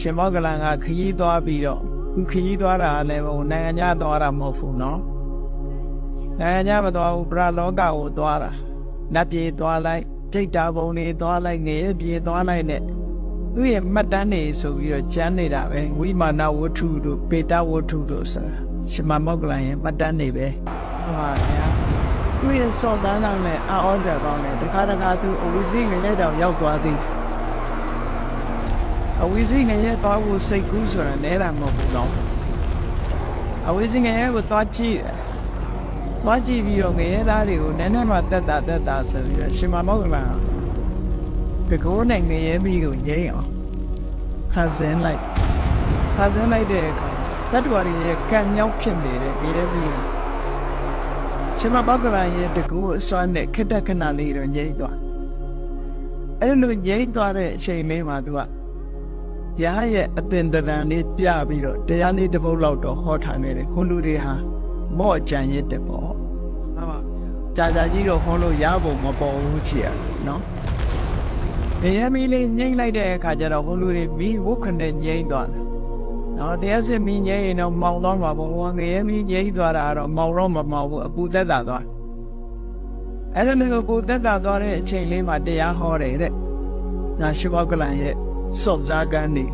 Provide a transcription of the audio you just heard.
ရှင်မောကလန်ကခရီးသွားပြီးတော့သူခရီးသွားတာလည်းဟိုနိုင်ငံခြားသွားတာမဟုတ်ဘူးနော်နိုင်ငံခြားမသွားဘူးပရလောကကိုသွားတာနတ်ပြည်သွားလိုက်ပြိတ္တာဘုံတွေသွားလိုက်ငရေပြေသွားလိုက်နဲ့သူ့ရဲ့မှတ်တမ်းတွေဆိုပြီးတော့ကျမ်းနေတာပဲဝိမာနဝတ္ထုတို့ပေတဝတ္ထုတို့ဆိုတာရှင်မောကလန်ရဲ့မှတ်တမ်းတွေပဲဟုတ်ပါဗျာသူ့ရဲ့စော်တန်းကောင်နဲ့အော်ဒါကောင်းနဲ့တခါတခါသူအဝီစီငရဲတောင်ရောက်သွားသည် အဝိဇ္ဇိငရဲသွားဖို့စိတ်ကူးဆိုတာနဲတာမဟုတ်ဘူးတော့အဝိဇ္ဇိငရဲကိုသွားကြည့်တယ်သွားကြည့်ပြီးတော့ငရဲသားတွေကိုနည်းနည်းမှတက်တာတက်တာဆိုပြီးတော့ရှင်မမောကလာကကိုးနဲ့ငရဲမိကိုငိမ့်အောင်ဖန်ဆင်းလိုက်ဖန်ဆင်းလိုက်တဲ့အခါတတ္တဝါတွေရဲ့ကံမြောက်ဖြစ်နေတဲ့ငရဲမိကိုရှင်မမောကလာရဲ့တကူအစွမ်းနဲ့ခိတ္တခဏလေးတော့ငိမ့်သွားအဲ့လိုငိမ့်သွားတဲ့အချိန်လေးမှာသူက ရဟရဲ့အပင်တရံလေးပြပြီးတော့တရားလေးတစ်ပုတ်လောက်တော့ဟောထားနေတယ်ခွန်လူတွေဟာမော့ကြံရစ်တယ်ပေါ့ဟုတ်ပါကြာကြာကြီးတော့ဟောလို့ရဖို့မပေါ်ဘူးချီရနော်ဘယ်ရမီလေးငိမ့်လိုက်တဲ့အခါကျတော့ခွန်လူတွေမီးဝုတ်ခနဲ့ငိမ့်သွားတယ်နော်တရားစစ်မီးငိမ့်ရင်တော့မောင်သွားမှာပေါ့ဟောငရဲမီးငိမ့်သွားတာကတော့မောင်တော့မမောင်ဘူးအပူသက်တာသွားအဲ့ဒါလည်းကိုသက်တာသွားတဲ့အချိန်လေးမှာတရားဟောတယ်တဲ့ဒါရှိဘောကလန်ရဲ့ စော့စားကန်းနေ